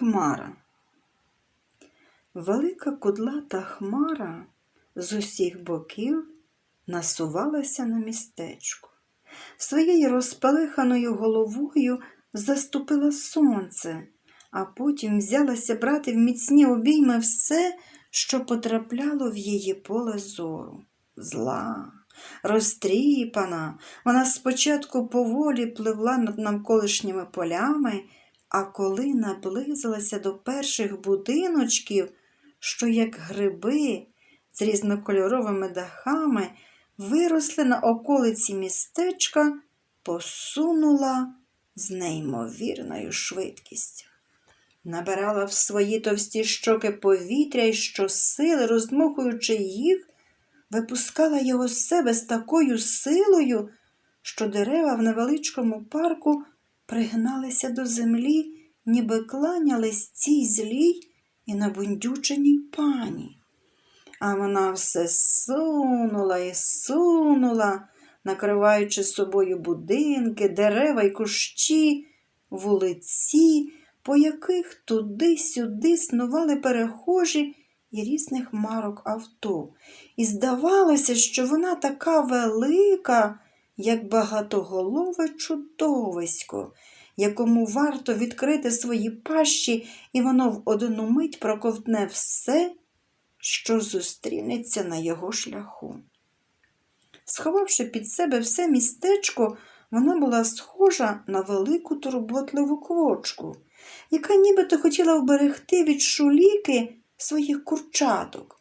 Хмара. Велика кудлата хмара з усіх боків насувалася на містечко. Своєю розпалиханою головою заступила сонце, а потім взялася брати в міцні обійми все, що потрапляло в її поле зору. Зла, розтріпана, вона спочатку поволі пливла над навколишніми полями, а коли наблизилася до перших будиночків, що, як гриби з різнокольоровими дахами, виросли на околиці містечка, посунула з неймовірною швидкістю. Набирала в свої товсті щоки повітря і щосили, роздмухуючи їх, випускала його з себе з такою силою, що дерева в невеличкому парку пригналися до землі, ніби кланялись цій злій і набундюченій пані. А вона все сунула і сунула, накриваючи собою будинки, дерева й кущі, вулиці, по яких туди-сюди снували перехожі і різних марок авто. І здавалося, що вона така велика, як багатоголове чудовисько, якому варто відкрити свої пащі, і воно в одну мить проковтне все, що зустрінеться на його шляху. Сховавши під себе все містечко, вона була схожа на велику турботливу квочку, яка нібито хотіла вберегти від шуліки своїх курчаток.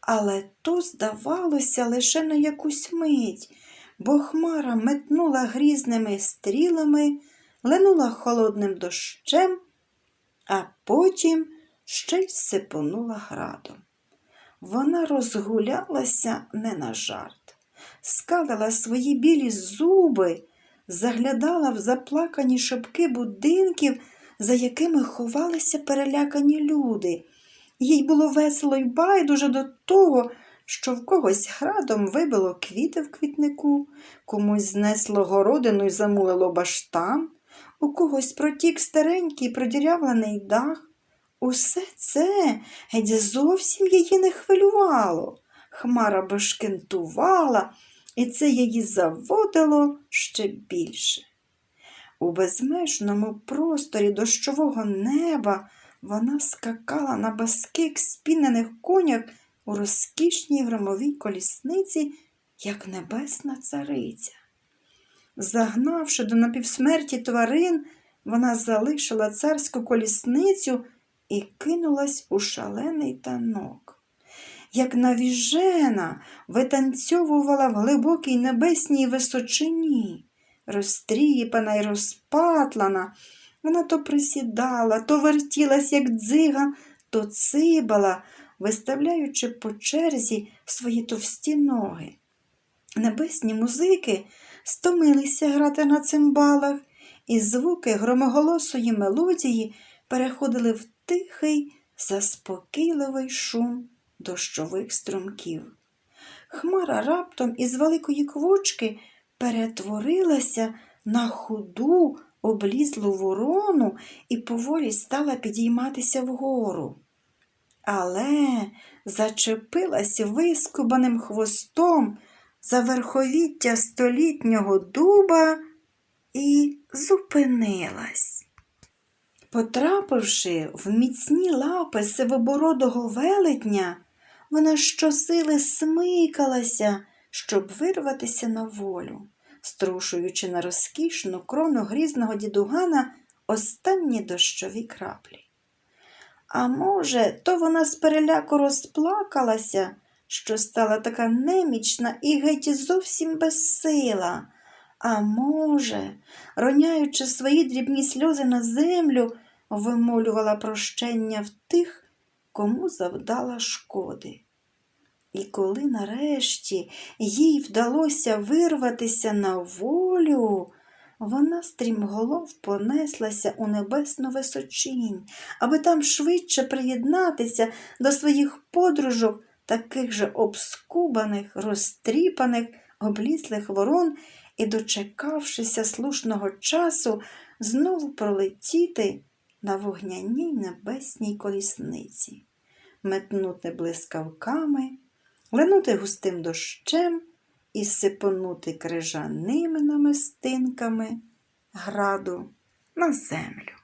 Але то здавалося лише на якусь мить, бо хмара метнула грізними стрілами, ленула холодним дощем, а потім ще й сипонула градом. Вона розгулялася не на жарт, скалила свої білі зуби, заглядала в заплакані шибки будинків, за якими ховалися перелякані люди. Їй було весело й байдуже до того, що в когось градом вибило квіти в квітнику, комусь знесло городину й замулило баштан, у когось протік старенький продірявлений дах. Усе це геть зовсім її не хвилювало. Хмара бешкентувала, і це її заводило ще більше. У безмежному просторі дощового неба вона скакала на баских спінених конях у розкішній громовій колісниці, як небесна цариця. Загнавши до напівсмерті тварин, вона залишила царську колісницю і кинулась у шалений танок. Як навіжена, витанцьовувала в глибокій небесній височині, розтріпана й розпатлана, вона то присідала, то вертілась, як дзига, то цибала, виставляючи по черзі свої товсті ноги. Небесні музики стомилися грати на цимбалах, і звуки громоголосої мелодії переходили в тихий, заспокійливий шум дощових струмків. Хмара раптом із великої квочки перетворилася на худу, облізлу ворону і поволі стала підійматися вгору. Але зачепилась вискубаним хвостом за верховіття столітнього дуба і зупинилась. Потрапивши в міцні лапи сивобородого велетня, вона щосили смикалася, щоб вирватися на волю, струшуючи на розкішну крону грізного дідугана останні дощові краплі. А може, то вона з переляку розплакалася, що стала така немічна і геть зовсім безсила. А може, роняючи свої дрібні сльози на землю, вимолювала прощення в тих, кому завдала шкоди. І коли нарешті їй вдалося вирватися на волю, вона стрімголов понеслася у небесну височинь, аби там швидше приєднатися до своїх подружок, таких же обскубаних, розтріпаних, облізлих ворон і, дочекавшися слушного часу, знову пролетіти на вогняній небесній колісниці, метнути блискавками, линути густим дощем і сипонути крижаними намистинками граду на землю.